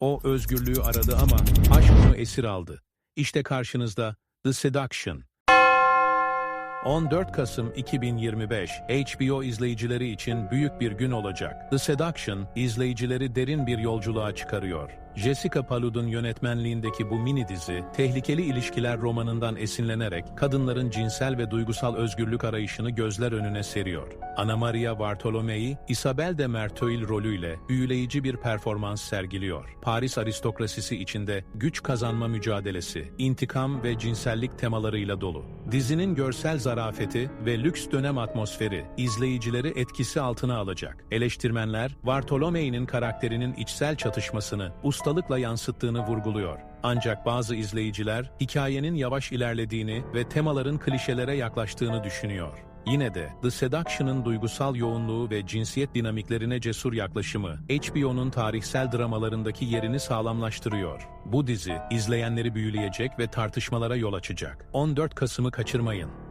O özgürlüğü aradı ama aşk onu esir aldı. İşte karşınızda The Seduction. 14 Kasım 2025 HBO izleyicileri için büyük bir gün olacak. The Seduction izleyicileri derin bir yolculuğa çıkarıyor. Jessica Palud'un yönetmenliğindeki bu mini dizi, tehlikeli ilişkiler romanından esinlenerek kadınların cinsel ve duygusal özgürlük arayışını gözler önüne seriyor. Ana Maria Bartolomei, Isabel de Merteuil rolüyle büyüleyici bir performans sergiliyor. Paris aristokrasisi içinde güç kazanma mücadelesi, intikam ve cinsellik temalarıyla dolu. Dizinin görsel zarafeti ve lüks dönem atmosferi izleyicileri etkisi altına alacak. Eleştirmenler, Bartolomei'nin karakterinin içsel çatışmasını ustalıkla yansıttığını vurguluyor. Ancak bazı izleyiciler hikayenin yavaş ilerlediğini ve temaların klişelere yaklaştığını düşünüyor. Yine de The Seduction'ın duygusal yoğunluğu ve cinsiyet dinamiklerine cesur yaklaşımı HBO'nun tarihsel dramalarındaki yerini sağlamlaştırıyor. Bu dizi izleyenleri büyüleyecek ve tartışmalara yol açacak. 14 Kasım'ı kaçırmayın.